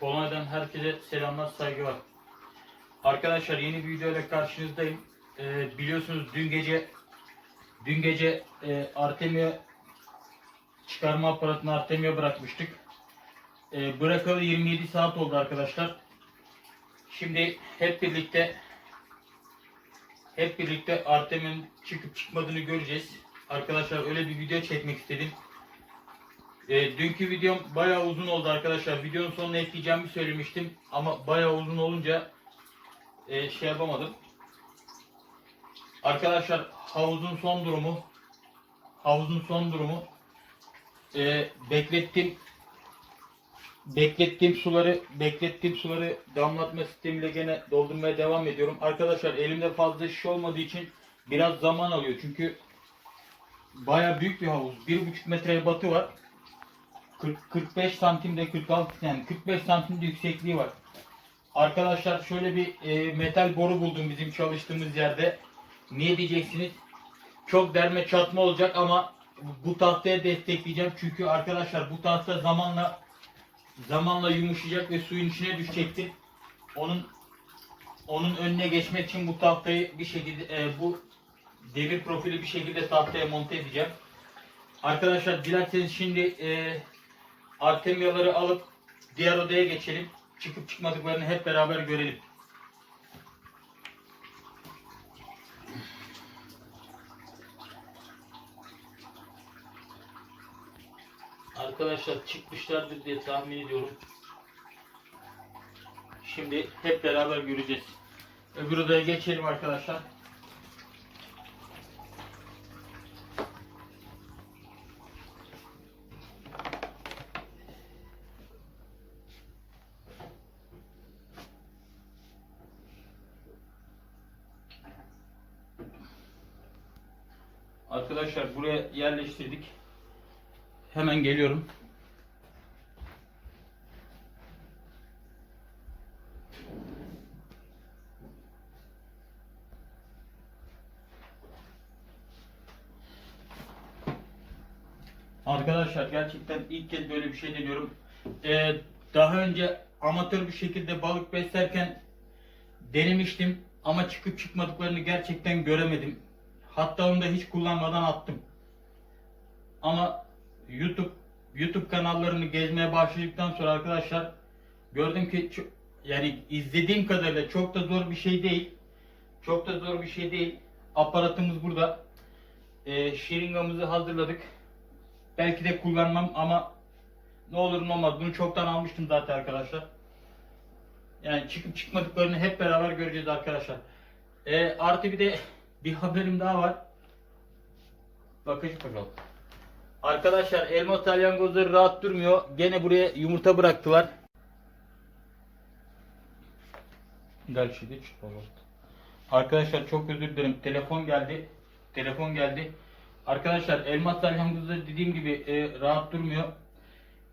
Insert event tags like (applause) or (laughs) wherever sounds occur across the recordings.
Polonya'dan herkese selamlar, saygılar. Arkadaşlar yeni bir video ile karşınızdayım. Ee, biliyorsunuz dün gece dün gece e, Artemia çıkarma aparatını Artemia bırakmıştık. E, bırakalı 27 saat oldu arkadaşlar. Şimdi hep birlikte hep birlikte Artemia'nın çıkıp çıkmadığını göreceğiz. Arkadaşlar öyle bir video çekmek istedim. E, dünkü videom bayağı uzun oldu arkadaşlar. Videonun sonuna ekleyeceğimi söylemiştim. Ama bayağı uzun olunca e, şey yapamadım. Arkadaşlar havuzun son durumu havuzun son durumu e, beklettim beklettiğim suları beklettiğim suları damlatma sistemiyle gene doldurmaya devam ediyorum. Arkadaşlar elimde fazla şiş olmadığı için biraz zaman alıyor. Çünkü baya büyük bir havuz. 1,5 metreye batı var. 40, 45 santimde 46 yani 45 santimde yüksekliği var. Arkadaşlar şöyle bir e, metal boru buldum bizim çalıştığımız yerde. Niye diyeceksiniz? Çok derme çatma olacak ama bu tahtaya destekleyeceğim. Çünkü arkadaşlar bu tahta zamanla zamanla yumuşayacak ve suyun içine düşecektir. Onun onun önüne geçmek için bu tahtayı bir şekilde e, bu devir profili bir şekilde tahtaya monte edeceğim. Arkadaşlar dilerseniz şimdi e, Artemiaları alıp diğer odaya geçelim. Çıkıp çıkmadıklarını hep beraber görelim. Arkadaşlar çıkmışlardır diye tahmin ediyorum. Şimdi hep beraber göreceğiz. Öbür odaya geçelim arkadaşlar. Arkadaşlar buraya yerleştirdik. Hemen geliyorum. Arkadaşlar gerçekten ilk kez böyle bir şey deniyorum. Ee, daha önce amatör bir şekilde balık beslerken denemiştim ama çıkıp çıkmadıklarını gerçekten göremedim. Hatta onu da hiç kullanmadan attım. Ama YouTube YouTube kanallarını gezmeye başladıktan sonra arkadaşlar gördüm ki ço- yani izlediğim kadarıyla çok da zor bir şey değil. Çok da zor bir şey değil. Aparatımız burada. Ee, şiringamızı hazırladık. Belki de kullanmam ama ne olur ne olmaz. Bunu çoktan almıştım zaten arkadaşlar. Yani çıkıp çıkmadıklarını hep beraber göreceğiz arkadaşlar. Ee, artı bir de bir haberim daha var. Bakın bakalım. Arkadaşlar elma salyangozları rahat durmuyor. Gene buraya yumurta bıraktılar. Gerçi de çıkmamıştı. Arkadaşlar çok özür dilerim. Telefon geldi. Telefon geldi. Arkadaşlar elmas salyangozları dediğim gibi e, rahat durmuyor.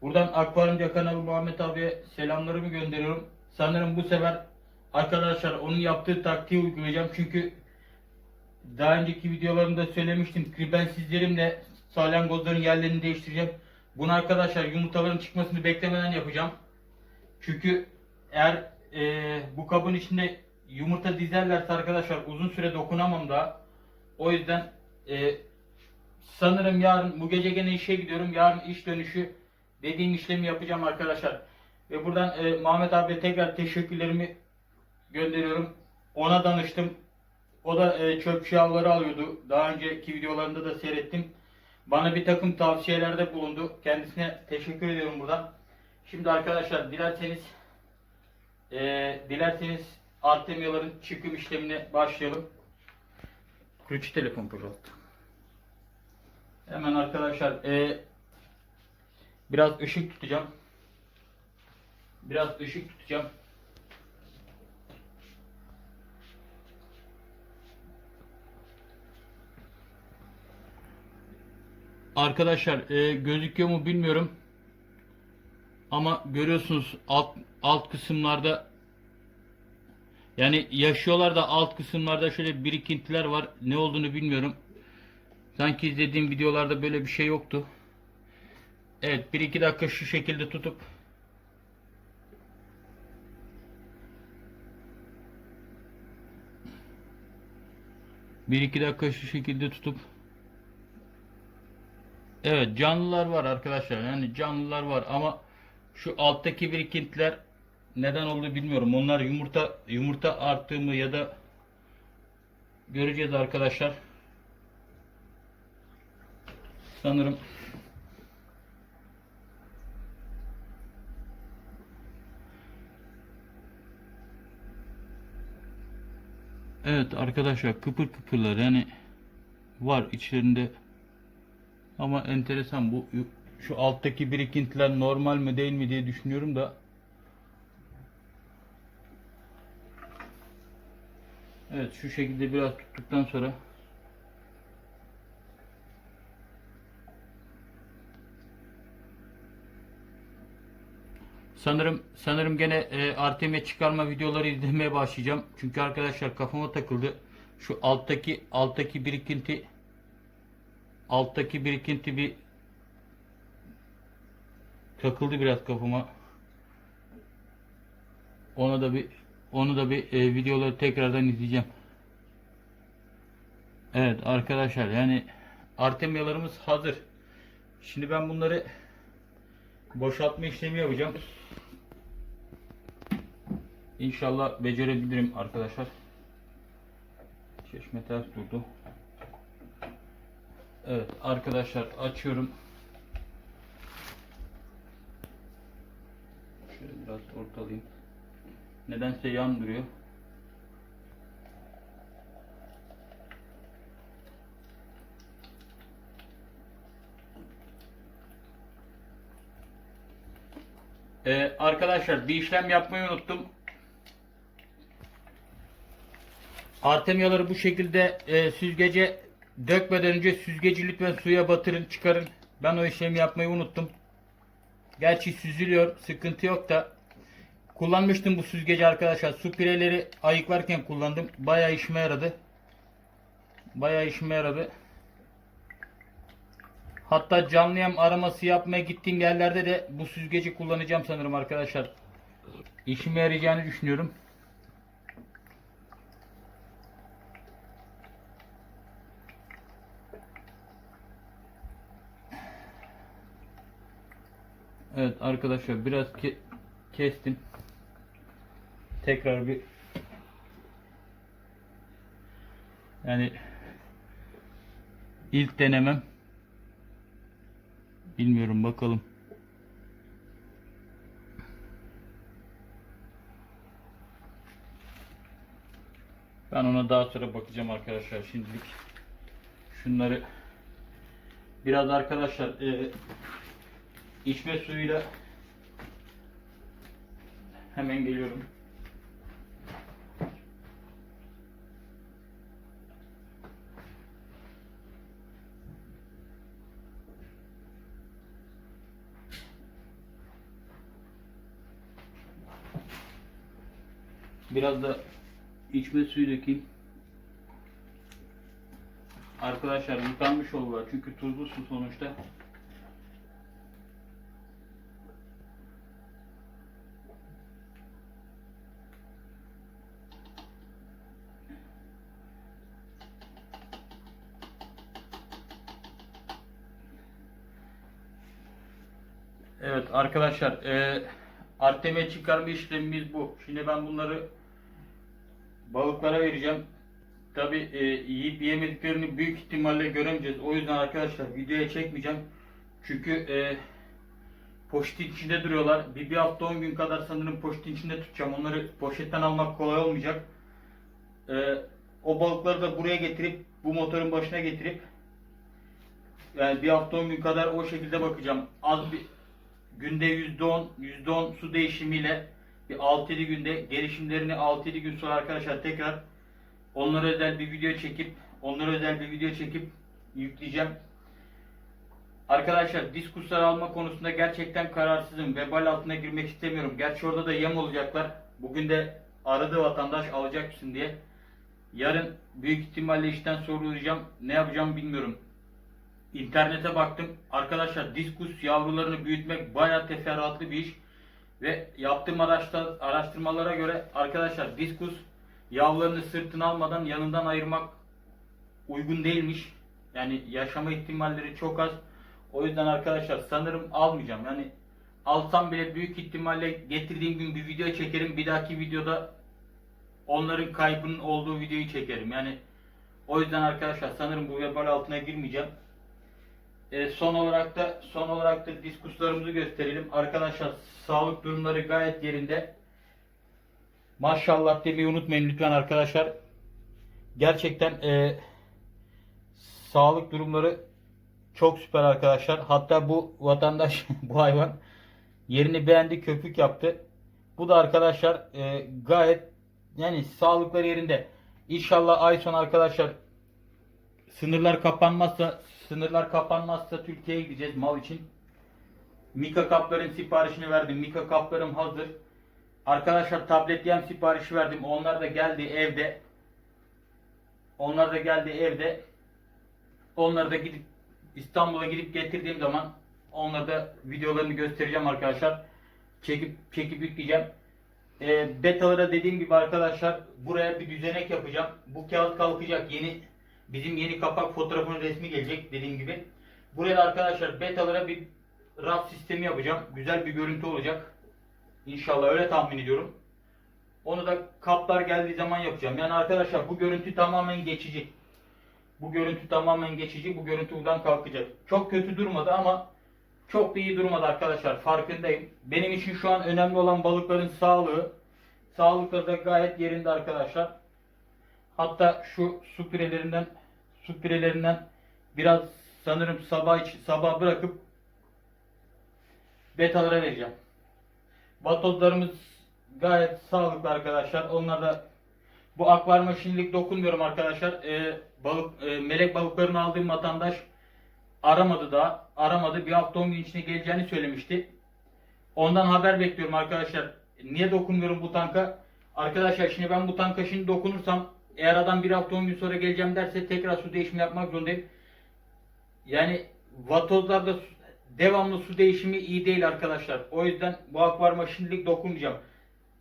Buradan akvaryumcu kanalı Muhammed abiye selamlarımı gönderiyorum. Sanırım bu sefer arkadaşlar onun yaptığı taktiği uygulayacağım. Çünkü daha önceki videolarımda söylemiştim ki ben sizlerimle salyangozların yerlerini değiştireceğim. Bunu arkadaşlar yumurtaların çıkmasını beklemeden yapacağım. Çünkü eğer e, bu kabın içinde yumurta dizerlerse arkadaşlar uzun süre dokunamam daha. O yüzden e, sanırım yarın bu gece gene işe gidiyorum. Yarın iş dönüşü dediğim işlemi yapacağım arkadaşlar. Ve buradan e, Muhammed abiye tekrar teşekkürlerimi gönderiyorum. Ona danıştım. O da e, çöp şavları alıyordu. Daha önceki videolarında da seyrettim. Bana bir takım tavsiyelerde bulundu. Kendisine teşekkür ediyorum buradan. Şimdi arkadaşlar dilerseniz e, dilerseniz artemyaların çıkım işlemine başlayalım. Kurucu telefon boşalttı. Hemen arkadaşlar e, biraz ışık tutacağım. Biraz ışık tutacağım. Arkadaşlar e, gözüküyor mu bilmiyorum. Ama görüyorsunuz alt, alt kısımlarda yani yaşıyorlar da alt kısımlarda şöyle birikintiler var. Ne olduğunu bilmiyorum. Sanki izlediğim videolarda böyle bir şey yoktu. Evet 1-2 dakika şu şekilde tutup Bir iki dakika şu şekilde tutup Evet canlılar var arkadaşlar. Yani canlılar var ama şu alttaki birikintiler neden olduğunu bilmiyorum. Onlar yumurta yumurta arttığı mı ya da göreceğiz arkadaşlar. Sanırım Evet arkadaşlar kıpır kıpırlar yani var içlerinde ama enteresan bu şu alttaki birikintiler normal mi değil mi diye düşünüyorum da Evet şu şekilde biraz tuttuktan sonra Sanırım sanırım gene e, Artem'e çıkarma videoları izlemeye başlayacağım. Çünkü arkadaşlar kafama takıldı. Şu alttaki alttaki birikinti alttaki birikinti bir takıldı biraz kafama. Ona da bir onu da bir e, videoları tekrardan izleyeceğim. Evet arkadaşlar yani artemyalarımız hazır. Şimdi ben bunları boşaltma işlemi yapacağım. İnşallah becerebilirim arkadaşlar. Çeşme ters durdu. Evet arkadaşlar açıyorum. Şöyle biraz ortalayayım. Nedense yan duruyor. Ee, arkadaşlar bir işlem yapmayı unuttum. Artemyaları bu şekilde e, süzgece dökmeden önce süzgeci lütfen suya batırın çıkarın. Ben o işlemi yapmayı unuttum. Gerçi süzülüyor sıkıntı yok da kullanmıştım bu süzgeci arkadaşlar. Su pireleri ayıklarken kullandım. Bayağı işime yaradı. Bayağı işime yaradı. Hatta canlı yem araması yapmaya gittiğim yerlerde de bu süzgeci kullanacağım sanırım arkadaşlar. İşime yarayacağını düşünüyorum. Evet arkadaşlar biraz ke kestim. Tekrar bir yani ilk denemem bilmiyorum bakalım. Ben ona daha sonra bakacağım arkadaşlar şimdilik. Şunları biraz arkadaşlar e, içme suyuyla hemen geliyorum. Biraz da içme suyu dökeyim. Arkadaşlar yıkanmış oldular çünkü tuzlu su sonuçta. Evet arkadaşlar e, Artem'e çıkarma işlemimiz bu. Şimdi ben bunları balıklara vereceğim. Tabi e, yiyip yemediklerini büyük ihtimalle göremeyeceğiz. O yüzden arkadaşlar videoya çekmeyeceğim. Çünkü e, poşetin içinde duruyorlar. Bir, bir hafta 10 gün kadar sanırım poşetin içinde tutacağım. Onları poşetten almak kolay olmayacak. E, o balıkları da buraya getirip bu motorun başına getirip yani bir hafta 10 gün kadar o şekilde bakacağım. Az bir günde %10 %10 su değişimiyle bir 6-7 günde gelişimlerini 6-7 gün sonra arkadaşlar tekrar onlara özel bir video çekip onlara özel bir video çekip yükleyeceğim. Arkadaşlar diskuslar alma konusunda gerçekten kararsızım. Vebal altına girmek istemiyorum. Gerçi orada da yem olacaklar. Bugün de aradı vatandaş alacak mısın diye. Yarın büyük ihtimalle işten sorulacağım. Ne yapacağım bilmiyorum. İnternete baktım. Arkadaşlar diskus yavrularını büyütmek bayağı teferruatlı bir iş. Ve yaptığım araştır, araştırmalara göre arkadaşlar diskus yavrularını sırtına almadan yanından ayırmak uygun değilmiş. Yani yaşama ihtimalleri çok az. O yüzden arkadaşlar sanırım almayacağım. Yani alsam bile büyük ihtimalle getirdiğim gün bir video çekerim. Bir dahaki videoda onların kaybının olduğu videoyu çekerim. Yani o yüzden arkadaşlar sanırım bu vebal altına girmeyeceğim. E, son olarak da son olarak da diskuslarımızı gösterelim. Arkadaşlar sağlık durumları gayet yerinde. Maşallah demeyi unutmayın lütfen arkadaşlar. Gerçekten e, sağlık durumları çok süper arkadaşlar. Hatta bu vatandaş (laughs) bu hayvan yerini beğendi köpük yaptı. Bu da arkadaşlar e, gayet yani sağlıkları yerinde. İnşallah ay sonu arkadaşlar sınırlar kapanmazsa sınırlar kapanmazsa Türkiye'ye gideceğiz mal için. Mika kapların siparişini verdim. Mika kaplarım hazır. Arkadaşlar tablet yem siparişi verdim. Onlar da geldi evde. Onlar da geldi evde. Onları da gidip İstanbul'a gidip getirdiğim zaman onları da videolarını göstereceğim arkadaşlar. Çekip çekip yükleyeceğim. E, betalara dediğim gibi arkadaşlar buraya bir düzenek yapacağım. Bu kağıt kalkacak. Yeni bizim yeni kapak fotoğrafının resmi gelecek dediğim gibi. Buraya da arkadaşlar betalara bir raf sistemi yapacağım. Güzel bir görüntü olacak. İnşallah öyle tahmin ediyorum. Onu da kaplar geldiği zaman yapacağım. Yani arkadaşlar bu görüntü tamamen geçici. Bu görüntü tamamen geçici. Bu görüntü buradan kalkacak. Çok kötü durmadı ama çok da iyi durmadı arkadaşlar. Farkındayım. Benim için şu an önemli olan balıkların sağlığı. Sağlıkları da gayet yerinde arkadaşlar. Hatta şu su pirelerinden su pirelerinden biraz sanırım sabah için sabah bırakıp betalara vereceğim. Batozlarımız gayet sağlıklı arkadaşlar. Onlar da bu akvaryuma şimdilik dokunmuyorum arkadaşlar. Ee, balık e, melek balıklarını aldığım vatandaş aramadı da aramadı. Bir hafta 10 gün içinde geleceğini söylemişti. Ondan haber bekliyorum arkadaşlar. Niye dokunmuyorum bu tanka? Arkadaşlar şimdi ben bu tanka şimdi dokunursam eğer adam bir hafta 10 gün sonra geleceğim derse tekrar su değişimi yapmak zorundayım. Yani vatozlarda devamlı su değişimi iyi değil arkadaşlar. O yüzden bu akvaryuma şimdilik dokunmayacağım.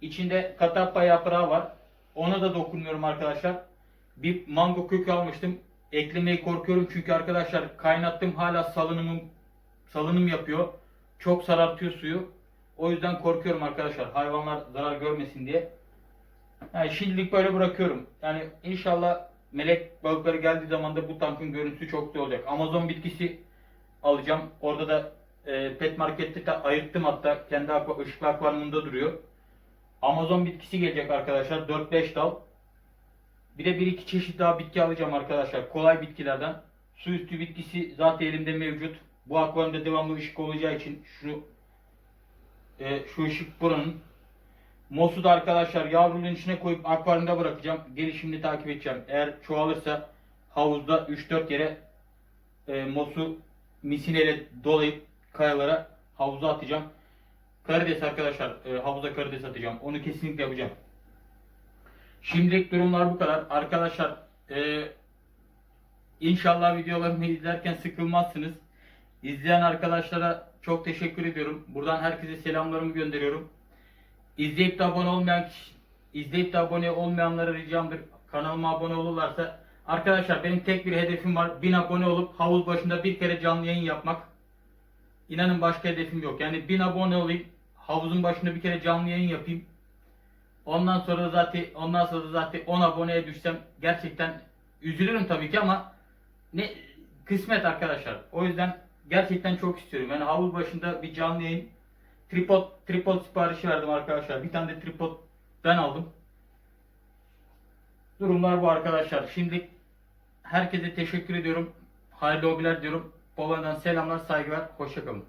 İçinde katappa yaprağı var. Ona da dokunmuyorum arkadaşlar. Bir mango kökü almıştım. Eklemeyi korkuyorum çünkü arkadaşlar kaynattım hala salınımım salınım yapıyor. Çok sarartıyor suyu. O yüzden korkuyorum arkadaşlar. Hayvanlar zarar görmesin diye. Yani şimdilik böyle bırakıyorum. Yani inşallah melek balıkları geldiği zaman da bu tankın görüntüsü çok güzel olacak. Amazon bitkisi alacağım. Orada da e, pet markette de ayırttım hatta. Kendi akva, ışıklı akvaryumunda duruyor. Amazon bitkisi gelecek arkadaşlar. 4-5 dal. Bir de bir iki çeşit daha bitki alacağım arkadaşlar. Kolay bitkilerden. Su üstü bitkisi zaten elimde mevcut. Bu akvaryumda devamlı ışık olacağı için şu e, şu ışık buranın. Mosu da arkadaşlar yavrunun içine koyup akvaryumda bırakacağım. Gelişimini takip edeceğim. Eğer çoğalırsa havuzda 3-4 yere e, mosu misineyle dolayıp kayalara havuza atacağım. Karides arkadaşlar e, havuza karides atacağım. Onu kesinlikle yapacağım. Şimdilik durumlar bu kadar. Arkadaşlar e, inşallah videolarımı izlerken sıkılmazsınız. İzleyen arkadaşlara çok teşekkür ediyorum. Buradan herkese selamlarımı gönderiyorum. İzleyip de abone olmayan kişi- izleyip de abone olmayanlara ricamdır. Kanalıma abone olurlarsa arkadaşlar benim tek bir hedefim var. 1000 abone olup havuz başında bir kere canlı yayın yapmak. İnanın başka hedefim yok. Yani 1000 abone olayım. Havuzun başında bir kere canlı yayın yapayım. Ondan sonra da zaten ondan sonra da zaten 10 aboneye düşsem gerçekten üzülürüm tabii ki ama ne kısmet arkadaşlar. O yüzden gerçekten çok istiyorum. Yani havuz başında bir canlı yayın tripod tripod siparişi verdim arkadaşlar. Bir tane de tripod ben aldım. Durumlar bu arkadaşlar. Şimdi herkese teşekkür ediyorum. Hayırlı hobiler diyorum. Polonya'dan selamlar, saygılar. Hoşçakalın.